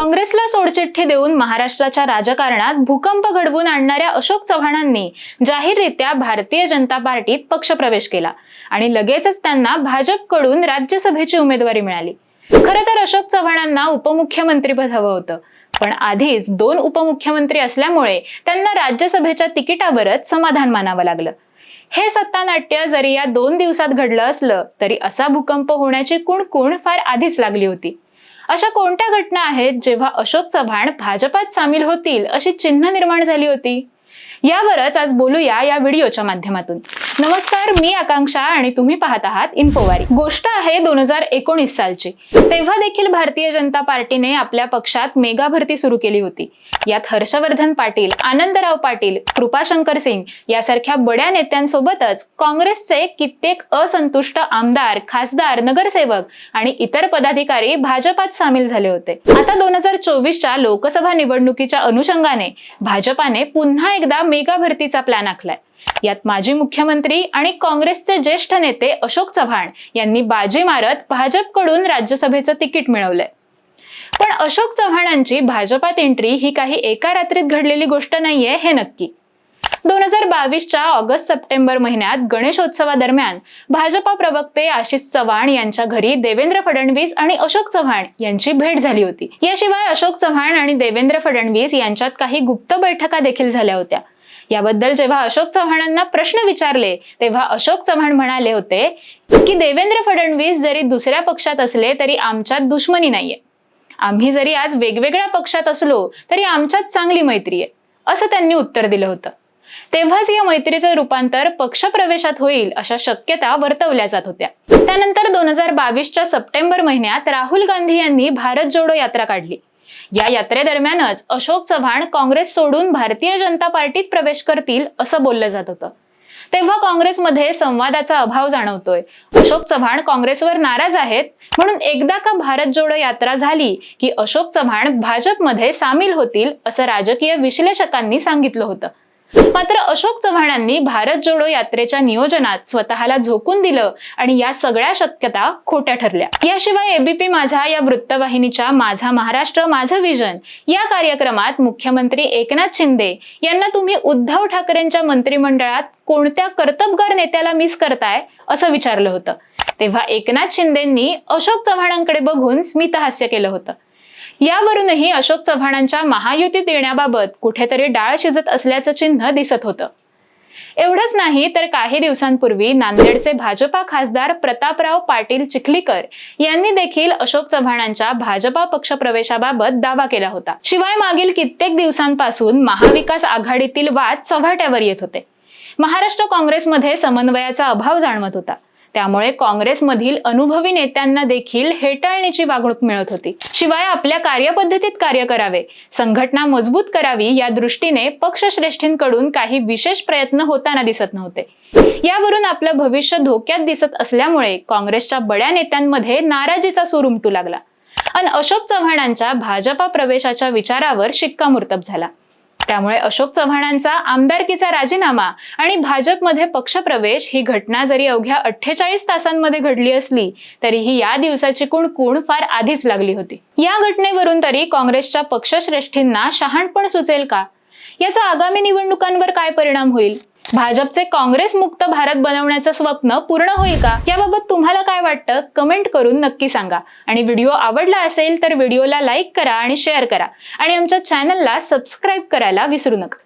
काँग्रेसला सोडचिठ्ठी देऊन महाराष्ट्राच्या राजकारणात भूकंप घडवून आणणाऱ्या अशोक चव्हाणांनी जाहीररित्या भारतीय जनता पार्टीत पक्षप्रवेश केला आणि लगेचच त्यांना भाजपकडून राज्यसभेची उमेदवारी मिळाली. खरं तर अशोक चव्हाणांना उपमुख्यमंत्रीपद हवं होतं. पण आधीच दोन उपमुख्यमंत्री असल्यामुळे त्यांना राज्यसभेच्या तिकिटावरच समाधान मानावं लागलं. हे सत्तानाट्य जरी या दोन दिवसात घडलं असलं तरी असा भूकंप होण्याची कुणकुण फार आधीच लागली होती. अशा कोणत्या घटना आहेत जेव्हा अशोक चव्हाण भाजपात सामील होतील अशी चिन्ह निर्माण झाली होती? यावरच आज बोलूया या व्हिडिओच्या माध्यमातून. नमस्कार मी आकांक्षा आणि तुम्ही पाहत आहात इन्फोवारी. गोष्ट आहे दोन हजार एकोणीस सालची. तेव्हा देखील भारतीय जनता पार्टीने आपल्या पक्षात मेगा भरती सुरू केली होती. यात हर्षवर्धन पाटील आनंदराव पाटील कृपाशंकर सिंग यासारख्या बड्या नेत्यांसोबतच काँग्रेसचे कित्येक असंतुष्ट आमदार खासदार नगरसेवक आणि इतर पदाधिकारी भाजपात सामील झाले होते. आता दोन हजार चोवीसच्या लोकसभा निवडणुकीच्या अनुषंगाने भाजपाने पुन्हा एकदा मेगा भरतीचा प्लॅन आखलाय. यात माजी मुख्यमंत्री आणि काँग्रेसचे ज्येष्ठ नेते अशोक चव्हाण यांनी बाजी मारत भाजपकडून राज्यसभेचं तिकीट मिळवलंय. पण अशोक चव्हाणांची भाजपात एंट्री ही काही एका रात्रीत घडलेली गोष्ट नाहीये हे नक्की. दोन हजार बावीसच्या ऑगस्ट सप्टेंबर महिन्यात गणेशोत्सवादरम्यान भाजपा प्रवक्ते आशिष चव्हाण यांच्या घरी देवेंद्र फडणवीस आणि अशोक चव्हाण यांची भेट झाली होती. याशिवाय अशोक चव्हाण आणि देवेंद्र फडणवीस यांच्यात काही गुप्त बैठका देखील झाल्या होत्या. याबद्दल जेव्हा अशोक चव्हाणांना प्रश्न विचारले तेव्हा अशोक चव्हाण म्हणाले होते की देवेंद्र फडणवीस जरी दुसऱ्या पक्षात असले तरी आमच्यात दुश्मनी नाहीये. आम्ही जरी आज वेगवेगळ्या पक्षात असलो तरी आमच्यात चांगली मैत्री आहे. असं त्यांनी उत्तर दिलं होतं. तेव्हाच या मैत्रीचं रूपांतर पक्षप्रवेशात होईल अशा शक्यता वर्तवल्या जात होत्या. त्यानंतर दोन हजार बावीसच्या सप्टेंबर महिन्यात राहुल गांधी यांनी भारत जोडो यात्रा काढली. या यात्रेदरम्यानच अशोक चव्हाण काँग्रेस सोडून भारतीय जनता पार्टीत प्रवेश करतील असं बोललं जात होतं. तेव्हा काँग्रेसमध्ये संवादाचा अभाव जाणवतोय. अशोक चव्हाण काँग्रेसवर नाराज आहेत म्हणून एकदा का भारत जोडो यात्रा झाली की अशोक चव्हाण भाजपमध्ये सामील होतील असं राजकीय विश्लेषकांनी सांगितलं होतं. मात्र अशोक चव्हाणांनी भारत जोडो यात्रेच्या नियोजनात स्वतःला झोकून दिलं आणि या सगळ्या शक्यता खोट्या ठरल्या. याशिवाय एबीपी माझा या वृत्तवाहिनीच्या माझा महाराष्ट्र माझं विजन या कार्यक्रमात मुख्यमंत्री एकनाथ शिंदे यांना तुम्ही उद्धव ठाकरेंच्या मंत्रिमंडळात कोणत्या कर्तबगार नेत्याला मिस करताय असं विचारलं होतं. तेव्हा एकनाथ शिंदेंनी अशोक चव्हाणांकडे बघून स्मितहास्य केलं होतं. यावरूनही अशोक चव्हाणांच्या महायुतीत येण्याबाबत कुठेतरी डाळ शिजत असल्याचं चिन्ह दिसत होतं. एवढंच नाही तर काही दिवसांपूर्वी नांदेडचे भाजपा खासदार प्रतापराव पाटील चिखलीकर यांनी देखील अशोक चव्हाणांच्या भाजपा पक्ष प्रवेशाबाबत दावा केला होता. शिवाय मागील कित्येक दिवसांपासून महाविकास आघाडीतील वाद चव्हाट्यावर येत होते. महाराष्ट्र काँग्रेसमध्ये समन्वयाचा अभाव जाणवत होता. त्यामुळे काँग्रेसमधील अनुभवी नेत्यांना देखील हेटाळणीची वागणूक मिळत होती. शिवाय आपल्या कार्यपद्धतीत कार्य करावे संघटना मजबूत करावी या दृष्टीने पक्षश्रेष्ठींकडून काही विशेष प्रयत्न होताना दिसत नव्हते. यावरून आपलं भविष्य धोक्यात दिसत असल्यामुळे काँग्रेसच्या बड्या नेत्यांमध्ये नाराजीचा सूर उमटू लागला. आणि अशोक चव्हाणांच्या भाजपा प्रवेशाच्या विचारावर शिक्कामोर्तब झाला. त्यामुळे अशोक चव्हाणांचा आमदारकीचा राजीनामा आणि भाजपमध्ये पक्षप्रवेश ही घटना जरी अवघ्या अठ्ठेचाळीस तासांमध्ये घडली असली तरीही या दिवसाची कुणकुण फार आधीच लागली होती. या घटनेवरून तरी काँग्रेसच्या पक्षश्रेष्ठींना शहाणपण सुचेल का? याचा आगामी निवडणुकांवर काय परिणाम होईल? भाजपचे काँग्रेस मुक्त भारत बनवण्याचं स्वप्न पूर्ण होईल का? याबाबत तुम्हाला काय वाटतं? कमेंट करून नक्की सांगा. आणि व्हिडिओ आवडला असेल तर व्हिडिओला लाईक करा आणि शेअर करा. आणि आमच्या चॅनलला सबस्क्राईब करायला विसरू नका.